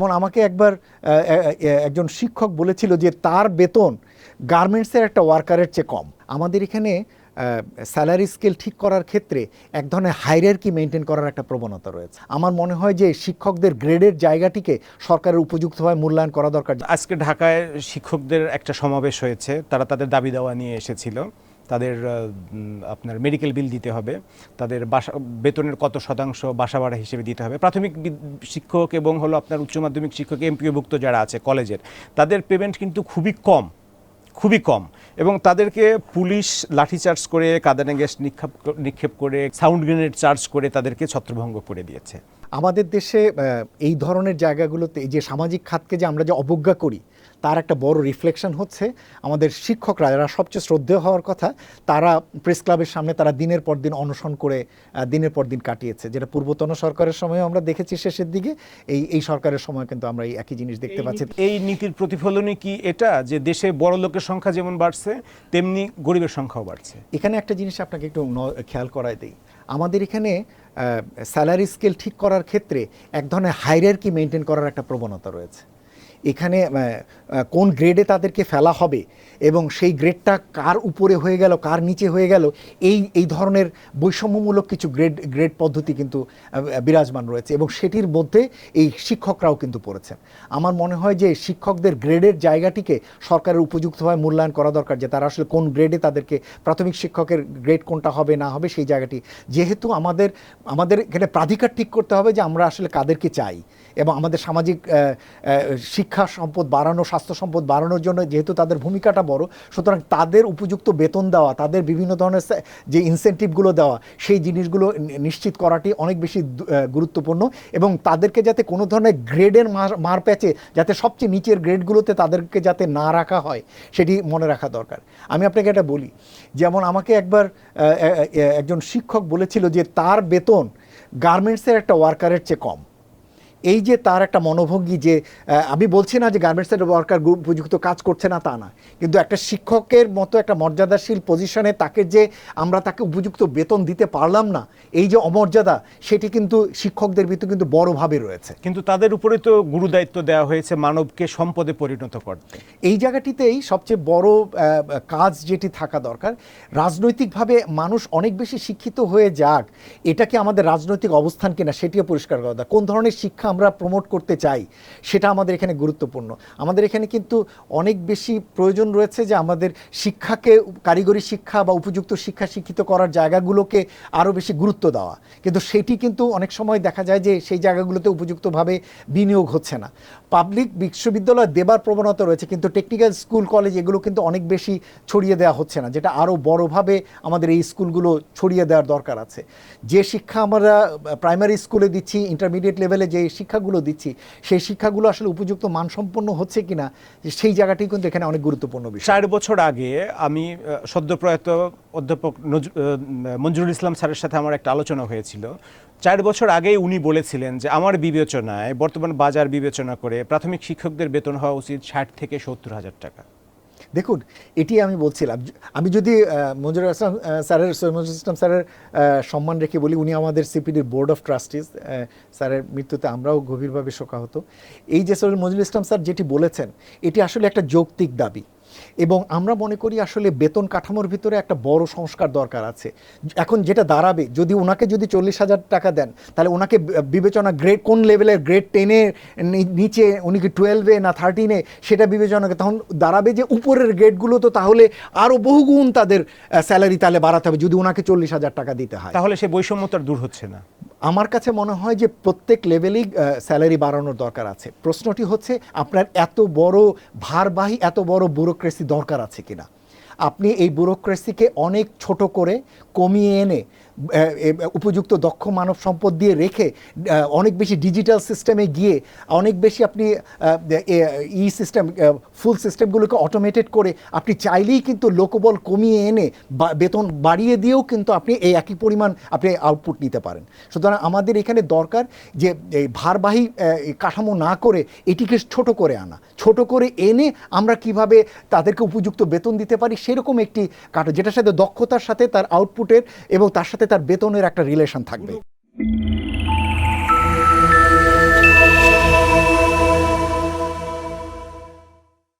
যেমন আমাকে একবার একজন শিক্ষক বলেছিল যে তার বেতন গার্মেন্টসের একটা ওয়ার্কারের চেয়ে কম। আমাদের এখানে স্যালারি স্কেল ঠিক করার ক্ষেত্রে এক ধরনের হাইরের হাইরার্কি মেনটেন করার একটা প্রবণতা রয়েছে। আমার মনে হয় যে শিক্ষকদের গ্রেডের জায়গাটিকে সরকারের উপযুক্তভাবে মূল্যায়ন করা দরকার। আজকে ঢাকায় শিক্ষকদের একটা সমাবেশ হয়েছে, তারা তাদের দাবি দেওয়া নিয়ে এসেছিল। তাদের আপনার মেডিকেল বিল দিতে হবে, তাদের বাসা, বেতনের কত শতাংশ বাসা ভাড়া হিসেবে দিতে হবে। প্রাথমিক শিক্ষক এবং হলো আপনার উচ্চ মাধ্যমিক শিক্ষক এমপিওভুক্ত যারা আছে কলেজের, তাদের পেমেন্ট কিন্তু খুবই কম খুবই কম এবং তাদেরকে পুলিশ লাঠিচার্জ করে, কাদানে গ্যাস নিক্ষেপ নিক্ষেপ করে সাউন্ড গ্রেনেড চার্জ করে তাদেরকে ছত্রভঙ্গ করে দিয়েছে। আমাদের দেশে এই ধরনের জায়গাগুলোতে যে সামাজিক খাতকে যে আমরা যে অবজ্ঞা করি তার একটা বড় রিফ্লেকশন হচ্ছে। আমাদের শিক্ষকরা যারা সবচেয়ে শ্রদ্ধেয় হওয়ার কথা তারা প্রেস ক্লাবের সামনে তারা দিনের পর দিন অনশন করে দিনের পর দিন কাটিয়েছে। যেটা পূর্বতন সরকারের সময় আমরা দেখেছি শেষের দিকে এই এই সরকারের সময় কিন্তু আমরা এই একই জিনিস দেখতে পাচ্ছি। এই নীতির প্রতিফলনই কি এটা? যে দেশে বড় লোকের সংখ্যা যেমন বাড়ছে তেমনি গরিবের সংখ্যাও বাড়ছে। এখানে একটা জিনিস আপনাকে একটু খেয়াল করায় দিই। আমাদের এখানে স্যালারি স্কেল ঠিক করার ক্ষেত্রে এক ধরনের হাইরার্কি মেনটেন করার একটা প্রবণতা রয়েছে। এখানে কোন গ্রেডে তাদেরকে ফেলা হবে এবং সেই গ্রেডটা কার উপরে হয়ে গেল কার নিচে হয়ে গেল এই এই ধরনের বৈষম্যমূলক কিছু গ্রেড গ্রেড পদ্ধতি কিন্তু বিরাজমান রয়েছে এবং সেটির মধ্যে এই শিক্ষকরাও কিন্তু পড়েছেন। আমার মনে হয় যে শিক্ষকদের গ্রেডের জায়গাটিকে সরকারের উপযুক্তভাবে মূল্যায়ন করা দরকার যে তারা আসলে কোন গ্রেডে তাদেরকে প্রাথমিক শিক্ষকের গ্রেড কোনটা হবে না হবে সেই জায়গাটি। যেহেতু আমাদের আমাদের এখানে প্রাধিকার ঠিক করতে হবে যে আমরা আসলে কাদেরকে চাই এবং আমাদের সামাজিক আহ, শিক্ষা সম্পদ বাড়ানো, স্বাস্থ্য সম্পদ বাড়ানোর জন্য যেহেতু তাদের ভূমিকাটা বড়, সুতরাং তাদের উপযুক্ত বেতন দেওয়া, তাদের বিভিন্ন ধরনের যে ইনসেন্টিভগুলো দেওয়া, সেই জিনিসগুলো নিশ্চিত করাটি অনেক বেশি গুরুত্বপূর্ণ এবং তাদেরকে যাতে কোনো ধরনের গ্রেডের মার প্যাচে যাতে সবচেয়ে নিচের গ্রেডগুলোতে তাদেরকে যাতে না রাখা হয়, সেটি মনে রাখা দরকার। আমি আপনাকে এটা বলি, যেমন আমাকে একবার একজন শিক্ষক বলেছিল যে তার বেতন গার্মেন্টসের একটা ওয়ার্কারের চেয়ে কম। এই যে তার একটা মনোভঙ্গি যে আমি বলছি না যে গার্মেন্টসের ওয়ার্কার গ্রুপ উপযুক্ত কাজ করছে না তা না। কিন্তু একটা শিক্ষকের মতো একটা মর্যাদাশীল পজিশনে তাকে যে আমরা তাকে উপযুক্ত বেতন দিতে পারলাম না এই যে অমর্যাদা সেটি কিন্তু শিক্ষকদের ভিতরে কিন্তু বড়ভাবে রয়েছে। কিন্তু তাদের উপরে তো গুরুদায়িত্ব দেওয়া হয়েছে মানবকে সম্পদে পরিণত করতে। এই জায়গাটিতেই সবচেয়ে বড় কাজ যেটি থাকা দরকার রাজনৈতিকভাবে মানুষ অনেক বেশি শিক্ষিত হয়ে যাক এটা কি আমাদের রাজনৈতিক অবস্থান কিনা সেটিও পরিষ্কার করা দরকার। কোন ধরনের শিক্ষা আমরা প্রমোট করতে চাই, সেটা আমাদের এখানে গুরুত্বপূর্ণ। আমাদের এখানে কিন্তু অনেক বেশি প্রয়োজন রয়েছে যে আমাদের শিক্ষাকে, কারিগরি শিক্ষা বা উপযুক্ত শিক্ষা শিক্ষিত করার জায়গাগুলোকে আরও বেশি গুরুত্ব দেওয়া। কিন্তু সেটি কিন্তু অনেক সময় দেখা যায় যে সেই জায়গাগুলোতে উপযুক্তভাবে বিনিয়োগ হচ্ছে না। পাবলিক বিশ্ববিদ্যালয় দেবার প্রবণতা রয়েছে, কিন্তু টেকনিক্যাল স্কুল কলেজ এগুলো কিন্তু অনেক বেশি ছড়িয়ে দেওয়া হচ্ছে না, যেটা আরও বড়ভাবে আমাদের এই স্কুলগুলো ছড়িয়ে দেওয়ার দরকার আছে। যে শিক্ষা আমরা প্রাইমারি স্কুলে দিচ্ছি ইন্টারমিডিয়েট লেভেলে যে শিক্ষাগুলো দিচ্ছি, সেই শিক্ষাগুলো আসলে উপযুক্ত মানসম্পন্ন হচ্ছে কিনা সেই জায়গাটি কিন্তু এখানে অনেক গুরুত্বপূর্ণ বিষয়। চার বছর আগে আমি সদ্যপ্রয়াত অধ্যাপক মঞ্জুরুল ইসলাম স্যারের সাথে আমার একটা আলোচনা হয়েছিল। চার বছর আগেই উনি বলেছিলেন যে, আমার বিবেচনায়, বর্তমান বাজার বিবেচনা করে প্রাথমিক শিক্ষকদের বেতন হওয়া উচিত ষাট থেকে সত্তর হাজার টাকা। দেখুন, এটি আমি বলছিলাম আমি যদি মঞ্জুর আসলাম স্যারের মঞ্জুর ইসলাম স্যারের সম্মান রেখে বলি, উনি আমাদের সিপিডির বোর্ড অফ ট্রাস্টিজ স্যারের মৃত্যুতে আমরাও গভীরভাবে শোকাহত। এই যে সৈয়দ মঞ্জুর ইসলাম স্যার যেটি বলেছেন, এটি আসলে একটা যৌক্তিক দাবি। এবং আমরা মনে করি আসলে বেতন কাঠামোর ভিতরে একটা বড় সংস্কার দরকার আছে। এখন যেটা দাঁড়াবে, যদি ওনাকে যদি চল্লিশ হাজার টাকা দেন, তাহলে ওনাকে বিবেচনা গ্রেড কোন লেভেলের গ্রেড টেনে নিচে, উনি কি টুয়েলভে না থার্টিনে সেটা বিবেচনা তখন দাঁড়াবে যে উপরের গ্রেডগুলো তো তাহলে আরও বহুগুণ তাদের স্যালারি তাহলে বাড়াতে হবে যদি ওনাকে চল্লিশ হাজার টাকা দিতে হয়। তাহলে সে বৈষম্যতার দূর হচ্ছে না। আমার কাছে মনে হয় যে প্রত্যেক লেভেলেই স্যালারি বাড়ানোর দরকার আছে। প্রশ্নটি হচ্ছে, আপনার এত বড় ভারবাহী, এত বড় ব্যুরোক্রেসি দরকার আছে কিনা? আপনি এই ব্যুরোক্রেসিকে অনেক ছোট করে কমিয়ে এনে উপযুক্ত দক্ষ মানব সম্পদ দিয়ে রেখে অনেক বেশি ডিজিটাল সিস্টেমে গিয়ে, অনেক বেশি আপনি ই সিস্টেম ফুল সিস্টেমগুলোকে অটোমেটেড করে আপনি চাইলেই কিন্তু লোকবল কমিয়ে এনে বেতন বাড়িয়ে দিয়েও কিন্তু আপনি এই একই পরিমাণ আপনি আউটপুট নিতে পারেন। সুতরাং আমাদের এখানে দরকার যে, এই ভারবাহী কাঠামো না করে এটিকে ছোট করে আনা। ছোট করে এনে আমরা কীভাবে তাদেরকে উপযুক্ত বেতন দিতে পারি সেরকম একটি কাঠ যেটার সাথে দক্ষতার সাথে তার আউটপুটের এবং তার সাথে তার বেতনের একটা রিলেশন থাকবে।